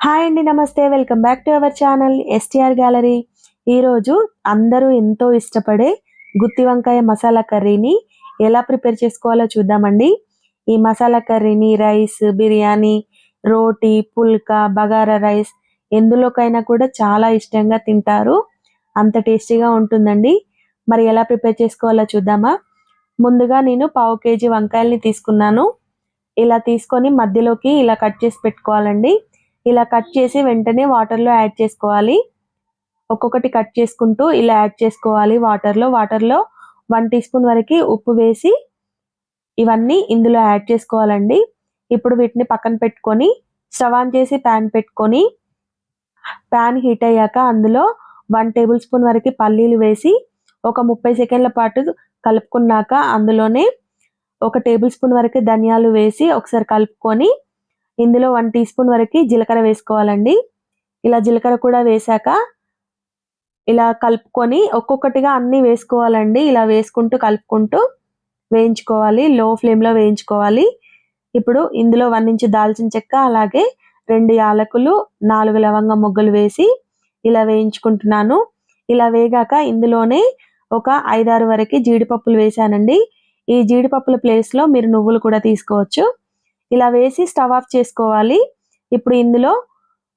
Hi అండి నమస్తే. Welcome back to our channel STR gallery. ఈరోజు అందరూ ఎంతో ఇష్టపడే గుత్తి వంకాయ మసాలా కర్రీని ఎలా ప్రిపేర్ చేసుకోవాలో చూద్దామండి. ఈ మసాలా కర్రీని రైస్ బిర్యానీ రోటీ పుల్కా బగారా రైస్ ఎందులోకైనా కూడా చాలా ఇష్టంగా తింటారు. అంత టేస్టీగా ఉంటుందండి. మరి ఎలా ప్రిపేర్ చేసుకోవాలో చూద్దామా? ముందుగా నేను పావు కేజీ వంకాయల్ని తీసుకున్నాను. ఇలా తీసుకొని మధ్యలోకి ఇలా కట్ చేసి పెట్టుకోవాలండి. ఇలా కట్ చేసి వెంటనే వాటర్లో యాడ్ చేసుకోవాలి. ఒక్కొక్కటి కట్ చేసుకుంటూ ఇలా యాడ్ చేసుకోవాలి వాటర్లో వాటర్లో వన్ టీ స్పూన్ వరకు ఉప్పు వేసి ఇవన్నీ ఇందులో యాడ్ చేసుకోవాలండి. ఇప్పుడు వీటిని పక్కన పెట్టుకొని స్టవ్ ఆన్ చేసి ప్యాన్ పెట్టుకొని ప్యాన్ హీట్ అయ్యాక అందులో వన్ టేబుల్ స్పూన్ వరకు పల్లీలు వేసి ఒక ముప్పై సెకండ్ల పాటు కలుపుకున్నాక అందులోనే ఒక టేబుల్ స్పూన్ వరకు ధనియాలు వేసి ఒకసారి కలుపుకొని ఇందులో వన్ టీ స్పూన్ వరకు జీలకర్ర వేసుకోవాలండి. ఇలా జీలకర్ర కూడా వేసాక ఇలా కలుపుకొని ఒక్కొక్కటిగా అన్ని వేసుకోవాలండి. ఇలా వేసుకుంటూ కలుపుకుంటూ వేయించుకోవాలి. లో ఫ్లేమ్లో వేయించుకోవాలి. ఇప్పుడు ఇందులో వన్ ఇంచు దాల్చిన చెక్క అలాగే రెండు యాలకులు నాలుగు లవంగ మొగ్గలు వేసి ఇలా వేయించుకుంటున్నాను. ఇలా వేగాక ఇందులోనే ఒక ఐదారు వరకు జీడిపప్పులు వేశానండి ఈ జీడిపప్పుల ప్లేస్లో మీరు నువ్వులు కూడా తీసుకోవచ్చు. ఇలా వేసి స్టవ్ ఆఫ్ చేసుకోవాలి. ఇప్పుడు ఇందులో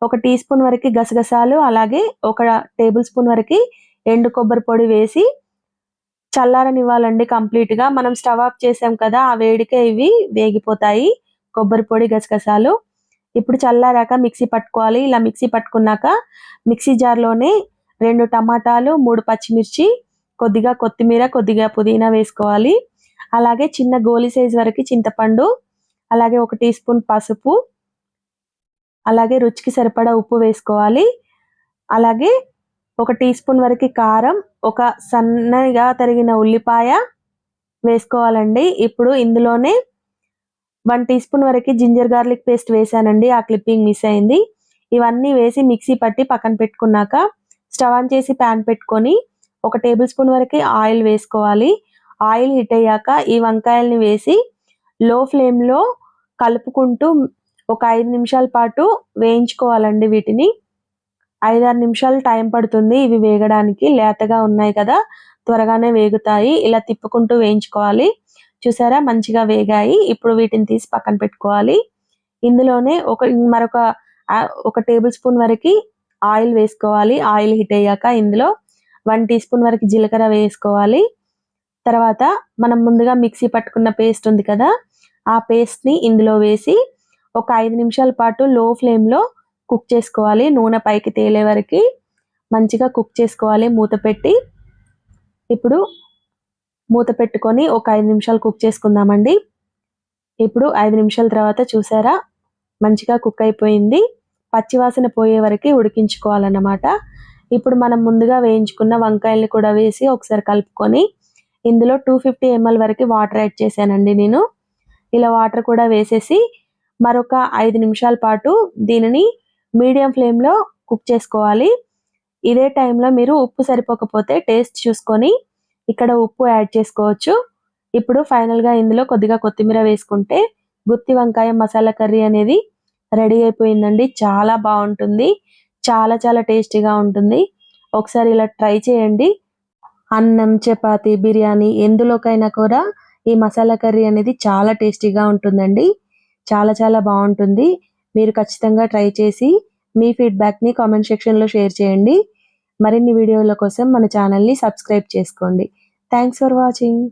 ఒక టీ స్పూన్ వరకు గసగసాలు అలాగే ఒక టేబుల్ స్పూన్ వరకు ఎండు కొబ్బరి పొడి వేసి చల్లారనివ్వాలండి కంప్లీట్గా మనం స్టవ్ ఆఫ్ చేసాం కదా ఆ వేడికే ఇవి వేగిపోతాయి. కొబ్బరి పొడి గసగసాలు. ఇప్పుడు చల్లారాక మిక్సీ పట్టుకోవాలి. ఇలా మిక్సీ పట్టుకున్నాక మిక్సీ జార్లోనే రెండు టమాటాలు మూడు పచ్చిమిర్చి కొద్దిగా కొత్తిమీర కొద్దిగా పుదీనా వేసుకోవాలి. అలాగే చిన్న గోలి సైజ్ వరకు చింతపండు అలాగే ఒక టీ స్పూన్ పసుపు అలాగే రుచికి సరిపడా ఉప్పు వేసుకోవాలి. అలాగే ఒక టీ స్పూన్ వరకు కారం ఒక సన్నగా తరిగిన ఉల్లిపాయ వేసుకోవాలండి. ఇప్పుడు ఇందులోనే వన్ టీ స్పూన్ వరకు జింజర్ గార్లిక్ పేస్ట్ వేసానండి. ఆ క్లిప్పింగ్ మిస్ అయింది. ఇవన్నీ వేసి మిక్సీ పట్టి పక్కన పెట్టుకున్నాక స్టవ్ ఆన్ చేసి ప్యాన్ పెట్టుకొని ఒక టేబుల్ స్పూన్ వరకు ఆయిల్ వేసుకోవాలి. ఆయిల్ హిట్ అయ్యాక ఈ వంకాయల్ని వేసి లో ఫ్లేమ్లో కలుపుకుంటూ ఒక ఐదు నిమిషాల పాటు వేయించుకోవాలండి వీటిని. ఐదారు నిమిషాలు టైం పడుతుంది. ఇవి వేగడానికి లేతగా ఉన్నాయి కదా. త్వరగానే వేగుతాయి. ఇలా తిప్పుకుంటూ వేయించుకోవాలి. చూసారా? మంచిగా వేగాయి. ఇప్పుడు వీటిని తీసి పక్కన పెట్టుకోవాలి. ఇందులోనే ఒక మరొక ఒక టేబుల్ స్పూన్ వరకు ఆయిల్ వేసుకోవాలి. ఆయిల్ హిట్ అయ్యాక ఇందులో వన్ టీ స్పూన్ వరకు జీలకర్ర వేసుకోవాలి. తర్వాత మనం ముందుగా మిక్సీ పట్టుకున్న పేస్ట్ ఉంది కదా. ఆ పేస్ట్ని ఇందులో వేసి ఒక ఐదు నిమిషాల పాటు లో ఫ్లేమ్లో కుక్ చేసుకోవాలి. నూనె పైకి తేలే వరకు మంచిగా కుక్ చేసుకోవాలి. మూత పెట్టి ఇప్పుడు మూత పెట్టుకొని ఒక ఐదు నిమిషాలు కుక్ చేసుకుందామండి. ఇప్పుడు ఐదు నిమిషాల తర్వాత చూసారా? మంచిగా కుక్ అయిపోయింది. పచ్చివాసన పోయే వరకు ఉడికించుకోవాలన్నమాట. ఇప్పుడు మనం ముందుగా వేయించుకున్న వంకాయల్ని కూడా వేసి ఒకసారి కలుపుకొని ఇందులో టూ ఫిఫ్టీ ఎంఎల్ వరకు వాటర్ యాడ్ చేశానండి నేను. ఇలా వాటర్ కూడా వేసేసి మరొక ఐదు నిమిషాల పాటు దీనిని మీడియం ఫ్లేమ్లో కుక్ చేసుకోవాలి. ఇదే టైంలో మీరు ఉప్పు సరిపోకపోతే టేస్ట్ చూసుకొని ఇక్కడ ఉప్పు యాడ్ చేసుకోవచ్చు. ఇప్పుడు ఫైనల్గా ఇందులో కొద్దిగా కొత్తిమీర వేసుకుంటే గుత్తి వంకాయ మసాలా కర్రీ అనేది రెడీ అయిపోయిందండి. చాలా బాగుంటుంది. చాలా చాలా టేస్టీగా ఉంటుంది. ఒకసారి ఇలా ట్రై చేయండి. అన్నం చపాతి బిర్యానీ ఎందులోకైనా కూడా ఈ మసాలా కర్రీ అనేది చాలా టేస్టీగా ఉంటుందండి. చాలా చాలా బాగుంటుంది. మీరు ఖచ్చితంగా ట్రై చేసి మీ ఫీడ్బ్యాక్ని కామెంట్ సెక్షన్లో షేర్ చేయండి. మరిన్ని వీడియోల కోసం మన ఛానల్ని సబ్స్క్రైబ్ చేసుకోండి. Thanks for watching.